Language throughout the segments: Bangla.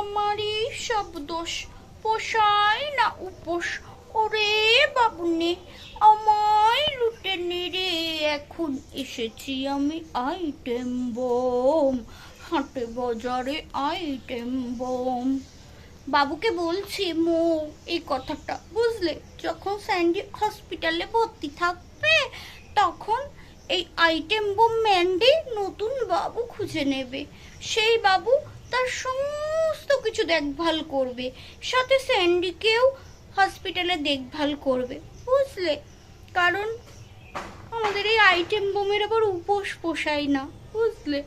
আমারই সব দোষ। পোষায় না উপোস। ওরে বাবুনে, আমায় লুটে নেড়ে এখন এসেছি আমি আইটেম বোম। হাটে বাজারে আইটেম বোম। বাবুকে বলছি, মো, এই কথাটা বুঝলে? যখন স্যান্ডি হসপিটালে ভর্তি থাকবে, তখন এই আইটেম বোম ম্যান্ডি নতুন বাবু খুঁজে নেবে। সেই বাবু তার সমস্ত কিছু দেখভাল করবে। সাথে স্যান্ডিকেও হসপিটালে দেখভাল করবে, বুঝলে? কারণ আমাদের এই আইটেম বোমের আবার উপোস পোষায় না, বুঝলে?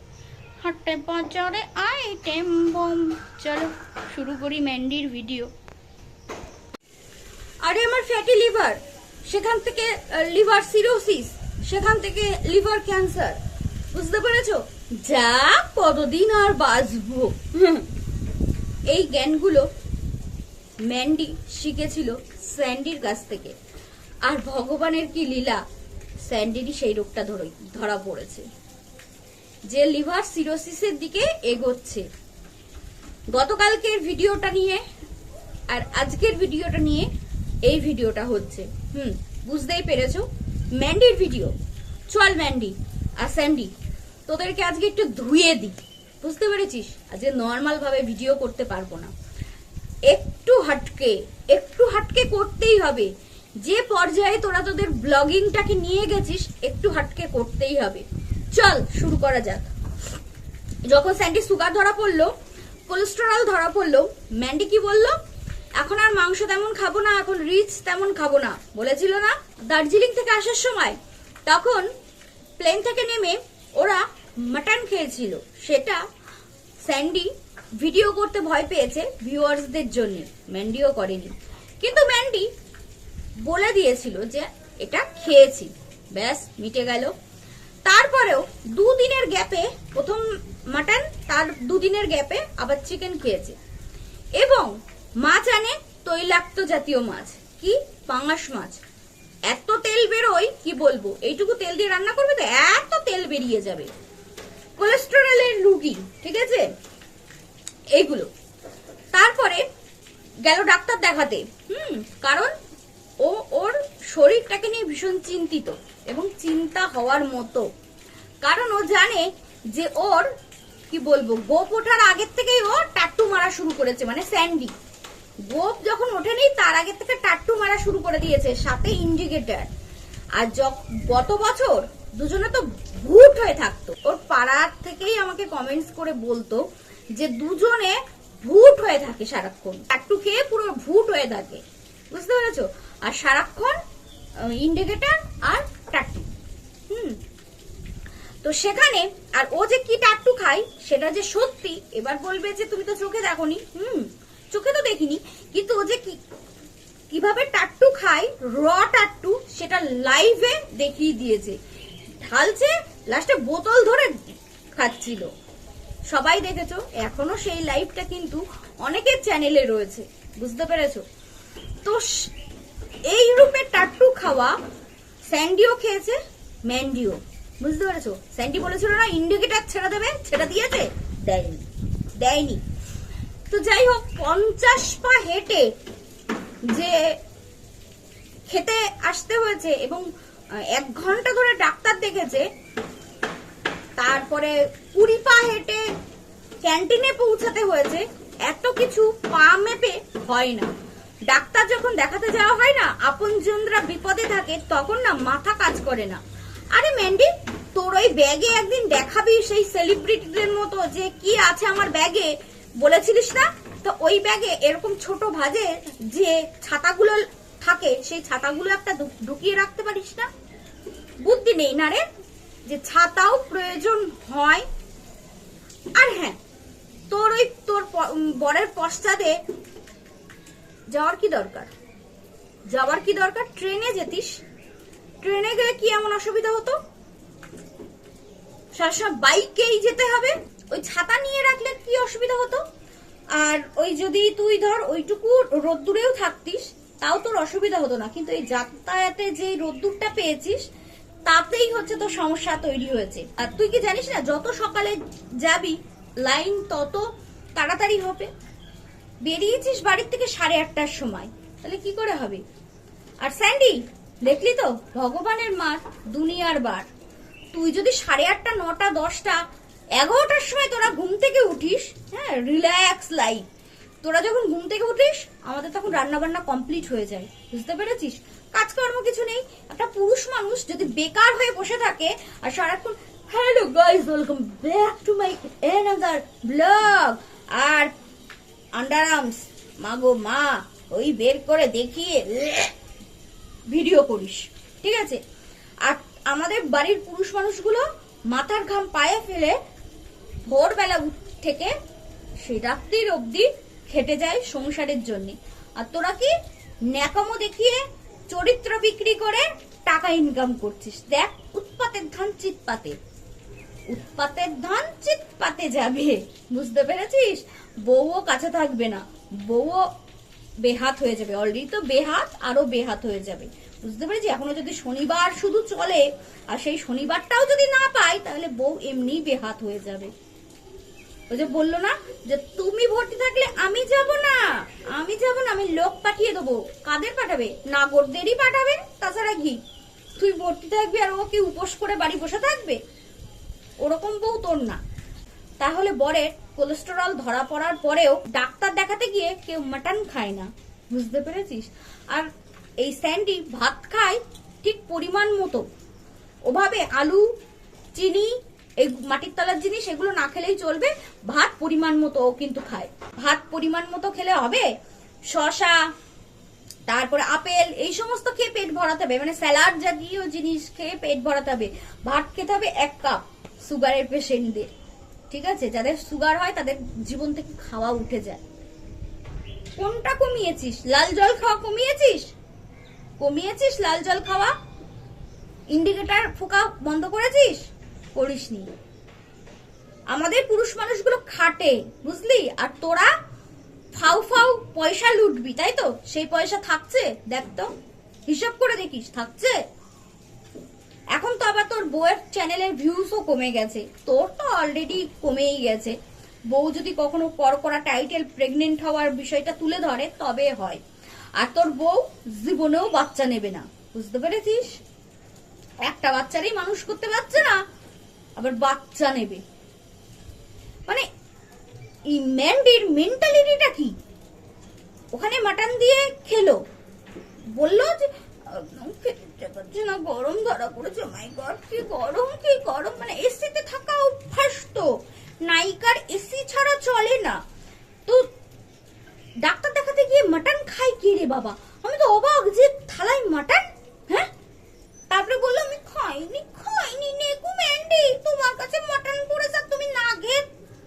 হাটে বাজারে আইটেম বোম চলো, শুরু করি ম্যান্ডির ভিডিও আরে, আমার ফ্যাটি লিভার সেখান থেকে লিভার সিরোসিস সেখান থেকে লিভার ক্যান্সার বুঝতে পেরেছ? যা কতদিন আর বাঁচবো। এই জ্ঞানগুলো ম্যান্ডি শিখেছিল স্যান্ডির কাছ থেকে। আর ভগবানের কি লীলা, স্যান্ডিরই সেই রোগটা ধরে, ধরা পড়েছে। যে লিভার সিরোসিসের দিকে এগোচ্ছে। গতকালকের ভিডিওটা নিয়ে আর আজকের ভিডিওটা নিয়ে এই ভিডিওটা হচ্ছে। হুম, বুঝতেই পেরেছ? ম্যান্ডির ভিডিও। চল ম্যান্ডি আর স্যান্ডি তোদেরকে আজকে একটু ধুয়ে দিই। বুঝতে পেরেছিস? আজকে নর্মাল ভাবে ভিডিও করতে পারব না। একটু হাটকে একটু হাটকে করতেই হবে। যে পর্যায়ে তোরা তোদের ব্লগিংটাকে নিয়ে গেছিস, একটু হাটকে করতেই হবে। চল, শুরু করা যাক। যখন স্যান্ডি সুগার ধরা পড়ল কোলেস্টেরল ধরা পড়ল, ম্যান্ডি কি বলল? এখন আর মাংস তেমন খাব না, এখন রিচ তেমন খাব না। বলেছিল না, দার্জিলিং থেকে আসার সময়। তখন প্লেন থেকে নেমে ওরা মাটন খেয়েছিল। সেটা স্যান্ডি ভিডিও করতে ভয় পেয়েছে ভিউয়ার্সদের জন্য। ম্যান্ডিও করেনি। কিন্তু ম্যান্ডি বলে দিয়েছিল যে এটা খেয়েছি। ব্যাস, মিটে গেল। তারপরেও দুদিনের গ্যাপে প্রথম মাটন, তার দুদিনের গ্যাপে আবার চিকেন খেয়েছে। এবং মাছ আনে তৈলাক্ত জাতীয় মাছ, কি? পাঙাশ মাছ। এত তেল বেরোয়, কি বলব? এইটুকু তেল দিয়ে রান্না করবে তো এত তেল বেরিয়ে যাবে। কোলেস্টেরলের রুগী, ঠিক আছে? এইগুলো। তারপরে গেল ডাক্তার দেখাতে। হুম, কারণ ও ওর শরীরটাকে নিয়ে ভীষণ চিন্তিত এবং চিন্তা হওয়ার মতো। কারণ ও জানে যে ওর, কি বলব, গোপ ওঠার আগের থেকেই ও টাট্টু মারা শুরু করেছে মানে স্যান্ডি। গোপ যখন ওঠেনি, তার আগে থেকে টাট্টু মারা শুরু করে দিয়েছে, সাথে ইন্ডিকেটার আর গত বছর দুজনে তো ভুট হয়ে থাকতো। ওর পাড়ার থেকেই আমাকে কমেন্টস করে বলতো যে, দুজনে ভুট হয়ে থাকে সারাক্ষণ। টাট্টু খেয়ে পুরো ভুট হয়ে থাকে। বুঝতে পেরেছ? আর সারাক্ষণ ইন্ডিকেটার আর টাট্টু। হুম। তো সেখানে, আর ও যে কি টাট্টু খায়, সেটা যে সত্যি, এবার বলবে যে, তুমি তো চোখে দেখোনি। হুম। চোখে তো দেখিনি, কিন্তু ও যে কীভাবে টাট্টু খায় র টাট্টু, সেটা লাইভে দেখিয়ে দিয়েছে। ঢালছে লাস্টে বোতল ধরে খাচ্ছিল। সবাই দেখেছ, এখনও সেই লাইভটা কিন্তু অনেকের চ্যানেলে রয়েছে, বুঝতে পেরেছ? তো এই রূপে টাট্টু খাওয়া, স্যান্ডিও খেয়েছে, ম্যান্ডিও। বুঝতে পেরেছ? স্যান্ডি বলেছিল না ইন্ডিকেটার ছেড়ে দেবে, ছেড়ে দিয়েছে, দেয়নি। দেয়নি। তো যাই হোক, পঞ্চাশ পা হেঁটে যে খেতে আসতে হয়েছে এবং এক ঘণ্টা ধরে ডাক্তার দেখেছে, তারপরে কুড়ি পা হেঁটে ক্যান্টিনে পৌঁছাতে হয়েছে, এত কিছু পা মেপে হয় না। ডাক্তার যখন দেখাতে যাওয়া হয় না, আপনজনরা বিপদে থাকে, তখন না মাথা কাজ করে না। আরে ম্যান্ডি, তোর ওই ব্যাগে একদিন দেখাবি সেই সেলিব্রিটিদের মতো যে কি আছে আমার ব্যাগে? বলেছিলিস না? তো ওই ব্যাগে এরকম ছোট ভাজে যে ছাতাগুলো থাকে, সেই ছাতাগুলো একটা ঢুকিয়ে রাখতে পারিস না? বুদ্ধি নেই না রে? যে ছাতাও প্রয়োজন হয়। আর হ্যাঁ তোর ওই, তোর বরের পশ্চাদে যাওয়ার কি দরকার? যাওয়ার কি দরকার? ট্রেনে যেতিস। ট্রেনে গেলে কি এমন অসুবিধা হতো? সবসময় বাইকেই যেতে হবে? ওই ছাতা নিয়ে রাখলে কি অসুবিধা হতো? আর ওই যদি তুই ধর ওইটুকু রোদ্দুরেও থাকতিস, তাও তোর অসুবিধা হতো না। কিন্তু এই যাতায়াতে যে রোদ্দুরটা পেয়েছিস, তাতেই হচ্ছে তোর সমস্যা তৈরি হয়েছে। আর তুই কি জানিস না, যত সকালে যাবি, লাইন তত তাড়াতাড়ি হবে। বেরিয়েছিস বাড়ির থেকে সাড়ে আটটার সময়, তাহলে কি করে হবে? আর স্যান্ডি, দেখলি তো? ভগবানের মার দুনিয়ার বার। তুই যদি সাড়ে আটটা, নটা, দশটা এগারোটার সময় তোরা ঘুম থেকে উঠিস হ্যাঁ রিল্যাক্স লাইফ তোরা যখন ঘুম থেকে উঠিস, আমাদের তখন রান্না বান্না কমপ্লিট হয়ে যায়। বুঝতে পেরেছিস? কাজকর্ম কিছু নেই। একটা পুরুষ মানুষ যদি বেকার হয়ে বসে থাকে আর সারাক্ষণ hello guys welcome back to my another blog R under arms মা গো মা ওই বের করে দেখিয়ে ভিডিও করিস। ঠিক আছে? আর আমাদের বাড়ির পুরুষ মানুষগুলো মাথার ঘাম পায়ে ফেলে ভোরবেলা থেকে সে রাত্রির অবধি খেটে যায় সংসারের জন্য। আর তোরা কি ন্যাকামো দেখিয়ে চরিত্র বিক্রি করে টাকা ইনকাম করছিস? দেখ, উৎপাতের ধান চিৎপাতে। উৎপাতের ধান চিৎপাতে যাবে। বুঝতে পেরেছিস? বউও কাছে থাকবে না। বউও বেহাত হয়ে যাবে। অলরেডি তো বেহাত, আরও বেহাত হয়ে যাবে। বুঝতে পেরেছি এখনও যদি শনিবার শুধু চলে, আর সেই শনিবারটাও যদি না পাই, তাহলে বউ এমনি বেহাত হয়ে যাবে। ওই যে বলল না যে তুমি ভর্তি থাকলে আমি যাব না। আমি যাব না, আমি লোক পাঠিয়ে দেবো। কাদের পাঠাবে? নাগরদেরই পাঠাবে, তাছাড়া কি? তুই ভর্তি থাকবি আর ও কি উপোস করে বাড়ি বসে থাকবে? ওরকম বউ তোর না। তাহলে বরের কোলেস্টেরল ধরা পড়ার পরেও ডাক্তার দেখাতে গিয়ে কেউ মাটন খায় না। বুঝতে পেরেছিস? আর এই স্যান্ডি ভাত খায় ঠিক পরিমাণ মতো। ওভাবে আলু, চিনি এই মাটির তলার জিনিস, এগুলো না খেলেই চলবে। ভাত পরিমাণ মতো ও কিন্তু খায়। ভাত পরিমাণ মতো খেলে হবে শশা তারপরে আপেল, এই সমস্ত খেয়ে পেট ভরাতে হবে। মানে স্যালাড জাতীয় জিনিস খেয়ে পেট ভরাতে হবে। ভাত খেতে হবে এক কাপ সুগারের পেশেন্টদের। ঠিক আছে? যাদের সুগার হয়, তাদের জীবন থেকে খাওয়া উঠে যায়। কোনটা কমিয়েছিস? লাল জল খাওয়া কমিয়েছিস? কমিয়েছিস লাল জল খাওয়া? ইন্ডিকেটর ফোকা বন্ধ করেছিস? করিসনি। আমাদের পুরুষ মানুষগুলো খাটে, বুঝলি? আর তোরা ফাউ ফাউ পয়সা লুটবি, তাই তো? সেই পয়সা থাকছে? দেখ তো, হিসাব করে দেখিস, থাকছে? এখন তো আবার তোর বউয়ের চ্যানেলের ভিউজও কমে গেছে। তোর তো অলরেডি কমেই গেছে। বউ যদি কখনো পর করা টাইটেল প্রেগনেন্ট হওয়ার বিষয়টা তুলে ধরে, তবে হয়। আর তোর বউ জীবনেও বাচ্চা নেবে না। বুঝতে পেরেছিস? একটা বাচ্চারই মানুষ করতে পারছে না। আবার বাচ্চা নেবে। মানে এই ম্যান্ডির মেন্টালিটিটা কি? ওখানে মাটন দিয়ে খেলো। বলল যে না, গরম ধরা পড়েছে। মাই গড কি গরম কি গরম। মানে এসিতে থাকা অভ্যাস তো। নায়িকার এসি ছাড়া চলে না। তো ডাক্তার দেখাতে গিয়ে মাটন খাই কি রে বাবা? আমি তো অবাক যে থালায় মাটন তারপরে বলল, আমি খাইনি খাইনি নেকু ম্যান্ডি তোমার কাছে মটন পড়েছে আর তুমি না খেয়ে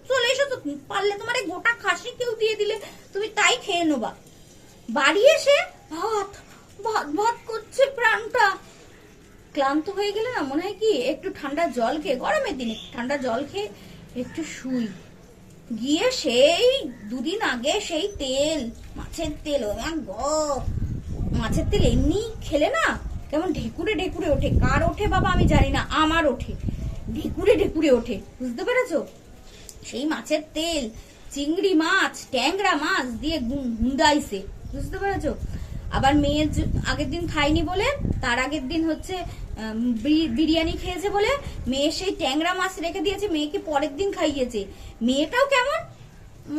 চলে এসো তো পারলে তোমার এই গোটা খাসি কেউ দিয়ে দিলে। তুমি তাই খেয়ে নেবা। বাড়ি এসে ভাত ভাত ভাত করছে প্রাণটা। ক্লান্ত হয়ে গেলে না মনে হয় কি, একটু ঠান্ডা জল খেয়ে, গরমের দিনে ঠান্ডা জল খেয়ে একটু শুই। গিয়ে সেই দুদিন আগে সেই তেল, মাছের তেল মাছের তেল এমনি খেলে না কেমন ঢেকুরে ঢেকুরে ওঠে? কার ওঠে বাবা আমি জানি না, আমার ওঠে। ঢেকুরে ঢেকুরে ওঠে, বুঝতে পেরেছ? সেই মাছের তেল, চিংড়ি মাছ, ট্যাংরা মাছ দিয়ে গু- গুঁদাইছে, বুঝতে পেরেছ? আবার মেয়ের আগের দিন খাইনি বলে, তার আগের দিন হচ্ছে বিরিয়ানি খেয়েছে বলে মেয়ে সেই ট্যাংরা মাছ রেখে দিয়েছে, মেয়েকে পরের দিন খাইয়েছে। মেয়েটাও কেমন?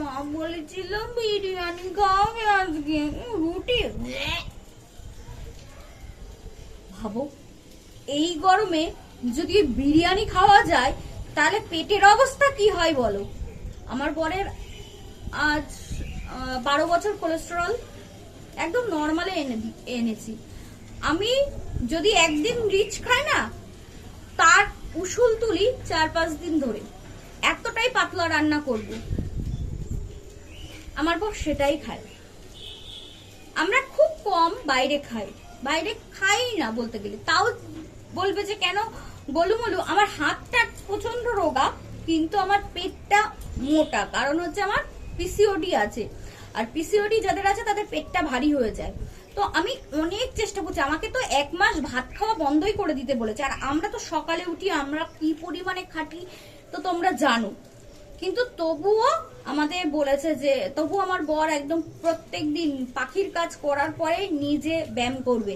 মা বলেছিল, বিরিয়ানি খাবে আজকে। রুটি। ভাবো এই গরমে যদি বিরিয়ানি খাওয়া যায়, তাহলে পেটের অবস্থা কি হয় বলো? আমার বরের আজ বারো বছর কোলেস্টেরল একদম নর্মালে এনে, এনেছি। আমি যদি একদিন রিচ খাই না, তার উসুল তুলি চার পাঁচ দিন ধরে। এতটাই পাতলা রান্না করব। আমার বর সেটাই খায়। আমরা খুব কম বাইরে খাই। বাইরে খাই না বলতে গেলে। তাও বলবে যে, কেন? গোলুমলু আমার হাতটা প্রচণ্ড রোগা, কিন্তু আমার পেটটা মোটা, কারণ হচ্ছে আমার পিসিওডি আছে। আর পিসিওডি যাদের আছে, তাদের পেটটা ভারী হয়ে যায়। তো আমি অনেক চেষ্টা করছি। আমাকে তো এক মাস ভাত খাওয়া বন্ধই করে দিতে বলেছে। আর আমরা তো সকালে উঠি, আমরা কি পরিমাণে খাটি, তো তোমরা জানো। কিন্তু তবুও আমাদের বলেছে যে, তবু আমার বর একদম প্রত্যেক দিন পাখির কাজ করার পরে নিজে ব্যায়াম করবে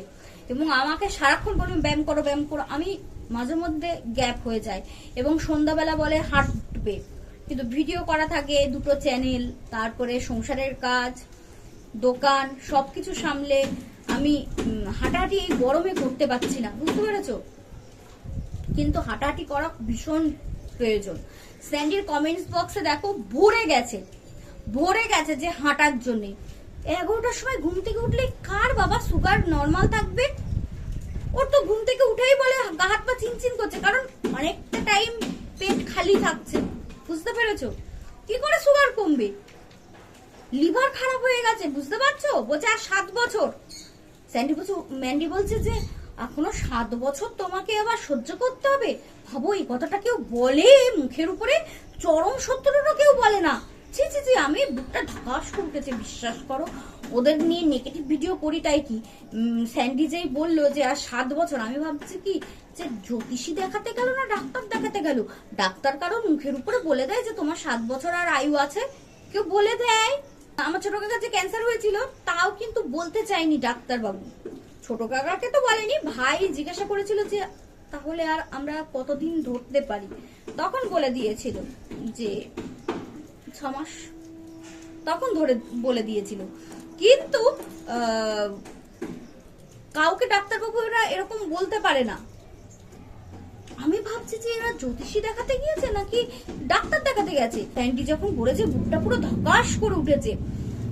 এবং আমাকে সারাক্ষণ বলবে, ব্যায়াম করো ব্যায়াম করো। আমি মাঝে মধ্যে গ্যাপ হয়ে যায় এবং সন্ধ্যাবেলা বলে হাঁটবে। কিন্তু ভিডিও করা থাকে, দুটো চ্যানেল, তারপরে সংসারের কাজ, দোকান, সবকিছু সামলে আমি হাঁটাহাঁটি এই গরমে করতে পারছি না, বুঝতে পেরেছ? কিন্তু হাঁটাহাঁটি করা ভীষণ প্রয়োজন। স্যান্ডির কমেন্টস বক্সে দেখো, ভরে গেছে। ভরে গেছে যে হাঁটার জন্য। এগারোটার সময় ঘুম থেকে উঠলে কার বাবা সুগার নর্মাল থাকবে? ওর তো ঘুম থেকে উঠেই বলে গা হাত পা চিনচিন করছে, কারণ অনেকটা টাইম পেট খালি থাকছে। বুঝতে পেরেছ? কি করে সুগার কমবে? লিভার খারাপ হয়ে গেছে, বুঝতে পারছ? বলছে, আর সাত বছর। স্যান্ডি বলছে, ম্যান্ডি বলছে যে, এখনও সাত বছর তোমাকে আবার সহ্য করতে হবে? ভাবো, এই কথাটা কেউ বলে মুখের উপরে? চরম সত্যটা কেউ বলে না। ছি ছি ছি, আমি বুকটা ঢাকাশ করে উঠেছে, বিশ্বাস করো। ওদের নিয়ে নেগেটিভ ভিডিও করি তাই কি স্যান্ডি যেই বলল যে, আর সাত বছর আমি ভাবছি কি? যে জ্যোতিষী দেখাতে গেল না ডাক্তার দেখাতে গেল? ডাক্তার কারও মুখের উপরে বলে দেয় যে, তোমার সাত বছর আর আয়ু আছে কেউ বলে দেয়। আমার ছোট কাকার যে ক্যান্সার হয়েছিল, তাও কিন্তু বলতে চায়নি ডাক্তার বাবু ছোট কাকাকে তো বলেনি, ভাই জিজ্ঞাসা করেছিল যে তাহলে আর আমরা কতদিন ধরতে পারি? তখন বলে দিয়েছিল যে ছ মাস তখন ধরে বলে দিয়েছিল। কিন্তু কাউকে ডাক্তারবাবুরা এরকম বলতে পারে না। আমি ভাবছি যে এরা জ্যোতিষী দেখাতে গিয়েছে নাকি ডাক্তার দেখাতে গেছে? ম্যান্ডি যখন বলেছে, বুকটা পুরো ধকাস করে উঠেছে।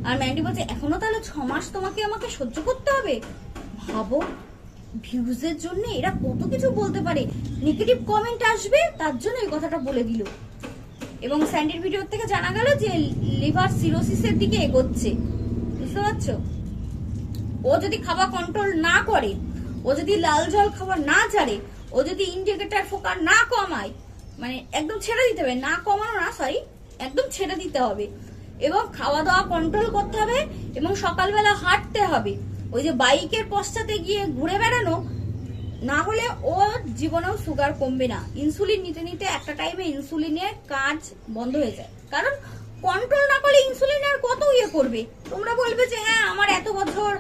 আর ম্যান্ডি বলছে, এখনও তাহলে ছ মাস তোমাকে আমাকে সহ্য করতে হবে? ভাবো। ভিউজের জন্য এরা কত কিছু বলতে পারে? নেগেটিভ কমেন্ট আসবে, তার জন্য এই কথাটা বলে দিল। এবং স্যান্ডির ভিডিও থেকে জানা গেল যে লিভার সিরোসিসের দিকে এগোচ্ছে। বুঝতে পারছ? ও যদি খাবার কন্ট্রোল না করে, ও যদি লাল জল খাবার না ছাড়ে ও যদি ইন্ডিকেটার ফোকার না কমায় মানে একদম ছেড়ে দিতে হবে, না কমানো না সরি একদম ছেড়ে দিতে হবে। এবং খাওয়া দাওয়া কন্ট্রোল করতে হবে এবং সকালবেলা হাঁটতে হবে। ওই যে বাইকের পশ্চাতে গিয়ে ঘুরে বেড়ানো, না হলে ও জীবনেও সুগার কমবে না। ইনসুলিন নিতে নিতে একটা টাইমে ইনসুলিনের কাজ বন্ধ হয়ে যায়। কারণ কন্ট্রোল না করলে ইনসুলিন আর কত ইয়ে করবে? তোমরা বলবে যে হ্যাঁ আমার এত বছর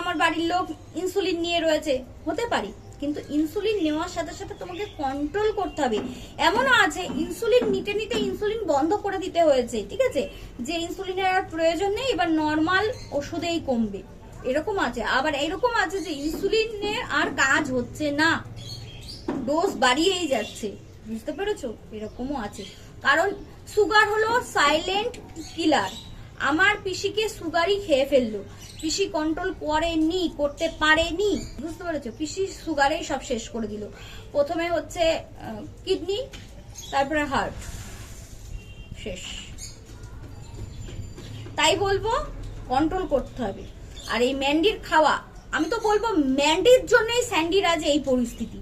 আমার বাড়ির লোক ইনসুলিন নিয়ে রয়েছে। হতে পারি, কিন্তু ইনসুলিন নেওয়ার সাথে সাথে তোমাকে কন্ট্রোল করতে হবে। এমনও আছে ইনসুলিন নিতে নিতে ইনসুলিন বন্ধ করে দিতে হয়েছে, ঠিক আছে? যে ইনসুলিনের আর প্রয়োজন নেই, এবার নর্মাল ওষুধেই কমবে। এরকম আছে। আবার এরকম আছে যে ইনসুলিনের আর কাজ হচ্ছে না। ডোজ বাড়িয়েই যাচ্ছে। বুঝতে পেরেছ? এরকমও আছে। কারণ সুগার হলো সাইলেন্ট কিলার আমার পিসিকে সুগারই খেয়ে ফেলল। পিসি কন্ট্রোল করেনি, করতে পারেনি। বুঝতে পেরেছ? পিসি সুগারেই সব শেষ করে দিল। প্রথমে হচ্ছে কিডনি তারপরে হার্ট শেষ। তাই বলব কন্ট্রোল করতে হবে। আর এই ম্যান্ডির খাওয়া, আমি তো বলব ম্যান্ডির জন্যই স্যান্ডির আজ এই পরিস্থিতি।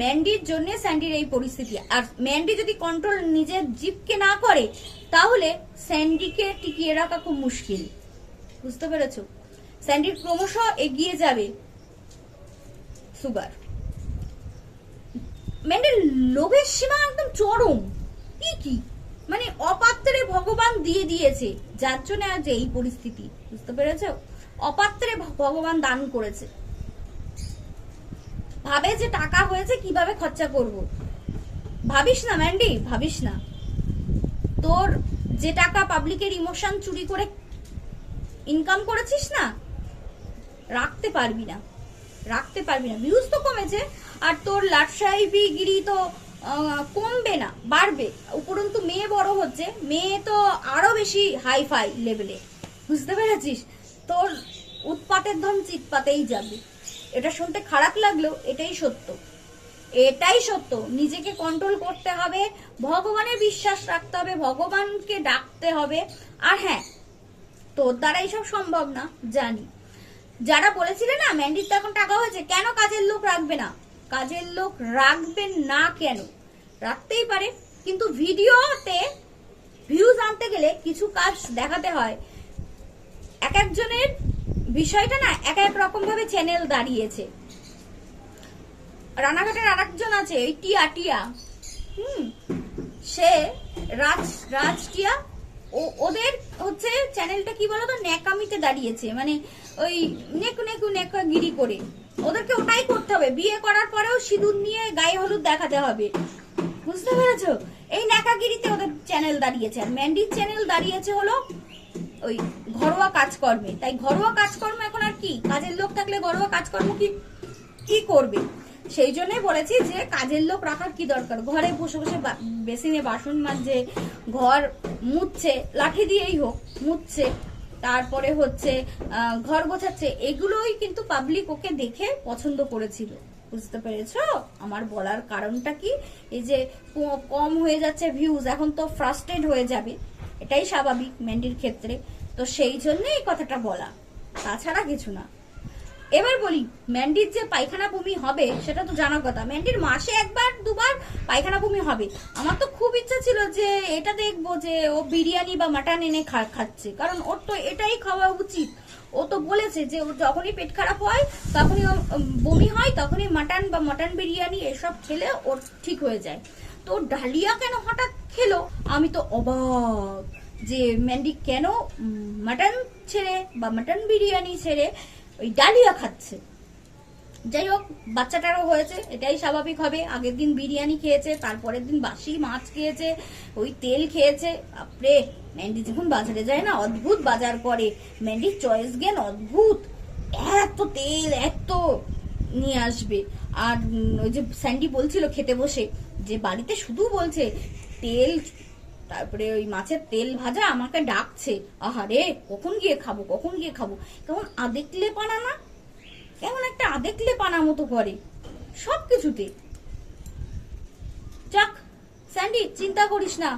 ম্যান্ডির জন্য স্যান্ডির এই পরিস্থিতি। আর ম্যান্ডি যদি কন্ট্রোল নিজের জিপকে না করে, তাহলে স্যান্ডিকে টিকিয়ে রাখা খুব মুশকিল। বুঝতে পেরেছ? স্যান্ডির ক্রমশ এগিয়ে যাবে সুগার। ম্যান্ডির লোভের সীমা একদম চরম। কি কি? মানে অপাত্রে ভগবান দিয়ে দিয়েছে। যার জন্য আজ এই পরিস্থিতি, বুঝতে পেরেছ? অপাত্রে ভগবান দান করেছে। ভাবে যে টাকা হয়েছে, কীভাবে খরচা করব? ভাবিস না, ম্যান্ডি, ভাবিস না। তোর যে টাকা পাবলিকের ইমোশন চুরি করে ইনকাম করেছিস না, রাখতে পারবি না। রাখতে পারবি না। ভিউজ তো কমেছে, আর তোর লাটসাহেবি গিরি তো কমবে না, বাড়বে। উপরন্তু মেয়ে বড় হচ্ছে, মেয়ে তো আরও বেশি হাই ফাই লেভেলে বুঝতে পেরেছিস? তোর উৎপাতের ধন চিৎপাতেই যাবে। এটা শুনতে খারাপ লাগলেও এটাই সত্য। এটাই সত্য। নিজেকে কন্ট্রোল করতে হবে, ভগবানের বিশ্বাস রাখতে হবে, ভগবানকে ডাকতে হবে। আর হ্যাঁ তোর দ্বারা এইসব সম্ভব না, জানি। যারা বলেছিলে না ম্যান্ডির তো এখন টাকা হয়েছে, কেন কাজের লোক রাখবে না? কাজের লোক রাখবেন না কেন? রাখতেই পারে, কিন্তু ভিডিওতে ভিউজ আনতে গেলে কিছু কাজ দেখাতে হয়। এক একজনের বিষয়টা না এক এক রকম ভাবে চ্যানেল দাঁড়িয়েছে। রানাঘাটের আরেকজন আছে ওই টিয়া টিয়া। হুম, সে রাজ রাজ টিয়া। ও, ওদের হচ্ছে চ্যানেলটা কি বলতো? ন্যাকামিতে দাঁড়িয়েছে মানে ওই নেকু নেকু, নেকা গিরি করে। ওদেরকে ওটাই করতে হবে। বিয়ে করার পরেও সিঁদুর নিয়ে গায়ে হলুদ দেখাতে হবে। বুঝতে পেরেছ? এই ন্যাকাগিরিতে ওদের চ্যানেল দাঁড়িয়েছে। আর ম্যান্ডির চ্যানেল দাঁড়িয়েছে হলো ওই ঘরোয়া কাজকর্মে। তাই ঘরোয়া কাজকর্ম এখন আর কি? কাজের লোক থাকলে ঘরোয়া কাজকর্ম কি কি করবে? সেই জন্যই বলেছি যে কাজের লোক রাখার কি দরকার? ঘরে বসে বসে বেসিনে বাসন মাজছে ঘর মুছছে, লাঠি দিয়েই হোক, মুছছে। তারপরে হচ্ছে ঘর গোছাচ্ছে, এগুলোই কিন্তু পাবলিক ওকে দেখে পছন্দ করেছিল। বুঝতে পেরেছ? আমার বলার কারণটা কি? এই যে কম হয়ে যাচ্ছে ভিউজ এখন তো ফ্রাস্টেড হয়ে যাবে। এটাই স্বাভাবিক মেন্ডির ক্ষেত্রে। তো সেই জন্য এই কথাটা বলা। তাছাড়া কিছু না। এবার বলি, ম্যান্ডির যে পায়খানা বমি হবে, সেটা তো জানার কথা। ম্যান্ডির মাসে একবার, দুবার পায়খানা বমি হবে। আমার তো খুব ইচ্ছা ছিল যে এটা দেখব যে ও বিরিয়ানি বা মাটন এনে খাচ্ছে। কারণ ওর তো এটাই খাওয়া উচিত। ও তো বলেছে যে ওর যখনই পেট খারাপ হয়, তখনই বমি হয়, তখনই মাটন বা মাটন বিরিয়ানি এসব খেলে ওর ঠিক হয়ে যায়। তো ডালিয়া কেন হঠাৎ খেলো? আমি তো অবাক যে ম্যান্ডি কেন মাটন ছেড়ে বা মাটন বিরিয়ানি ছেড়ে ওই ডালিয়া খাচ্ছে। যাই হোক, বাচ্চাটারও হয়েছে, এটাই স্বাভাবিক হবে। আগের দিন বিরিয়ানি খেয়েছে, তারপরের দিন বাসি মাছ খেয়েছে, ওই তেল খেয়েছে। বাপরে ম্যান্ডি যখন বাজারে যায় না, অদ্ভুত বাজার করে। ম্যান্ডির চয়েস জ্ঞান অদ্ভুত। এত তেল, এত নিয়ে আসবে। আর ওই যে স্যান্ডি বলছিল খেতে বসে, যে বাড়িতে শুধু বলছে, তেল তারপরে ওই মাছের তেল ভাজা আমাকে ডাকছে, আহারে, কখন গিয়ে খাব, কখন গিয়ে খাব? কেমন আদেকলে পানা না? কেমন একটা আদেকলে পানা মতো করে সব কিছুতে যাক, স্যান্ডি, চিন্তা করিস না।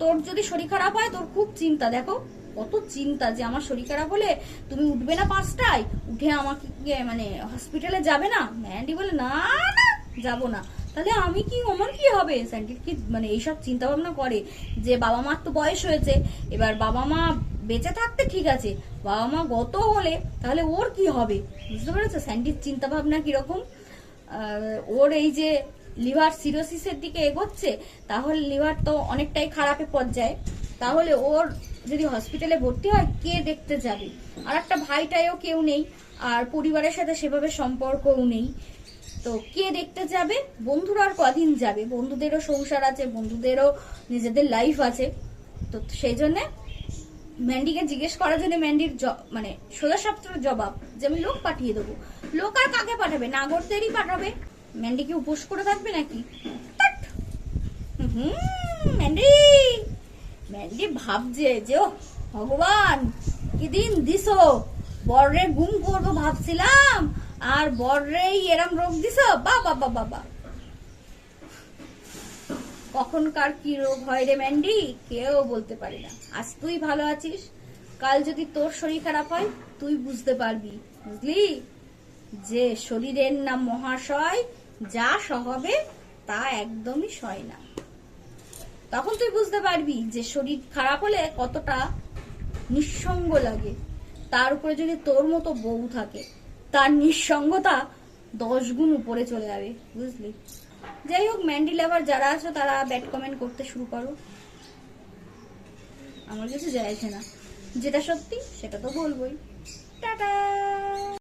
তোর যদি শরীর খারাপ হয়, তোর খুব চিন্তা, দেখো, কত চিন্তা যে আমার শরীর খারাপ হলে তুমি উঠবে না পাঁচটায়, উঠে আমাকে মানে হসপিটালে যাবে না? ম্যান্ডি বলে, না না, যাব না। তাহলে আমি কি আমার কি হবে? স্যান্ডি কি মানে এইসব চিন্তা ভাবনা করে? যে বাবা মার তো বয়স হয়েছে, এবার বাবা মা বেঁচে থাকতে ঠিক আছে, বাবা মা গত হলে তাহলে ওর কি হবে? বুঝতে পেরেছ? স্যান্ডির চিন্তা ভাবনা কীরকম ওর এই যে লিভার সিরোসিসের দিকে এগোচ্ছে, তাহলে লিভার তো অনেকটাই খারাপে পর্যায়ে। তাহলে ওর যদি হসপিটালে ভর্তি হয়, কে দেখতে যাবে? আর একটা ভাইটাইও কেউ নেই, আর পরিবারের সাথে সেভাবে সম্পর্কও নেই। তো কে দেখতে যাবে? বন্ধুরা আর কদিন যাবে? বন্ধুদেরও সংসার আছে, বন্ধুদেরও নিজেদের লাইফ আছে। তো সেই জন্য ম্যান্ডিকে জিজ্ঞেস করার জন্য ম্যান্ডির মানে সোজা সাপ্তাহের জবাব যে আমি লোক পাঠিয়ে দেবো। লোক আর কাকে পাঠাবে? নাগরদেরই পাঠাবে? ম্যান্ডি কি উপোস করে থাকবে নাকি? ম্যান্ডি ম্যান্ডি ভাবছে যে ভগবান, কি দিন দিছো? বর্রে গুম করব ভাবছিলাম। আর বর্রেই এরম রোগ দিছো? বাবা বাবা বাবা কখনকার কি রোগ হয় রে ম্যান্ডি? কেউ বলতে পারে না। আজ তুই ভালো আছিস? কাল যদি তোর শরীর খারাপ হয়, তুই বুঝতে পারবি, বুঝলি? যে শরীরের নাম মহাশয়, যা সহবে তা একদমই সয় না। তখন তুই বুঝতে পারবি যে শরীর খারাপ হলে কতটা নিঃসঙ্গ লাগে। তার উপরে যদি তোর মতো বউ থাকে নিঃসঙ্গতা দশ গুণ উপরে চলে যাবে, বুঝলি? যাই হোক ম্যান্ডি লাভার যারা আছো, তারা ব্যাড কমেন্ট করতে শুরু করো। আমার কিছু যায় না। যেটা সত্যি, সেটা তো বলবোই। টাটা!